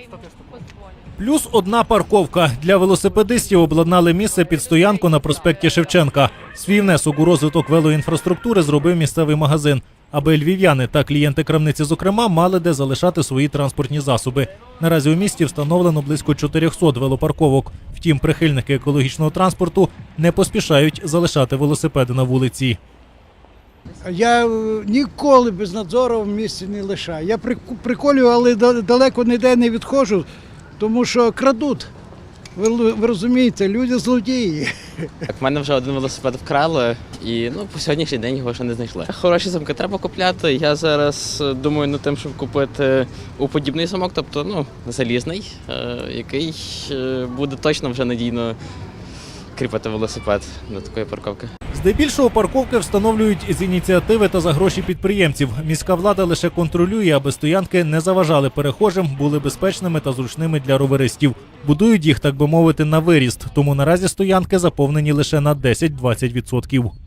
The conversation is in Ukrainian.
я. Плюс одна парковка для велосипедистів обладнали місце під стоянку на проспекті Шевченка. Свій внесок у розвиток велоінфраструктури зробив місцевий магазин, аби львів'яни та клієнти крамниці, зокрема, мали де залишати свої транспортні засоби. Наразі у місті встановлено близько 400 велопарковок. Втім, прихильники екологічного транспорту не поспішають залишати велосипеди на вулиці. Я е, ніколи без надзору в місті не лишаю. Я приколюю, але далеко ніде не відходжу, тому що крадуть. Ви, ви розумієте, люди злодії. Так, в мене вже один велосипед вкрали, і ну по сьогоднішній день його ще не знайшли. Хороші замки треба купляти. Я зараз е, думаю над тим, щоб купити уподібний замок, тобто ну залізний, е, який буде точно вже надійно кріпити велосипед до такої парковки. Здебільшого парковки встановлюють з ініціативи та за гроші підприємців. Міська влада лише контролює, аби стоянки не заважали перехожим, були безпечними та зручними для роверистів. Будують їх, так би мовити, на виріст. Тому наразі стоянки заповнені лише на 10-20%.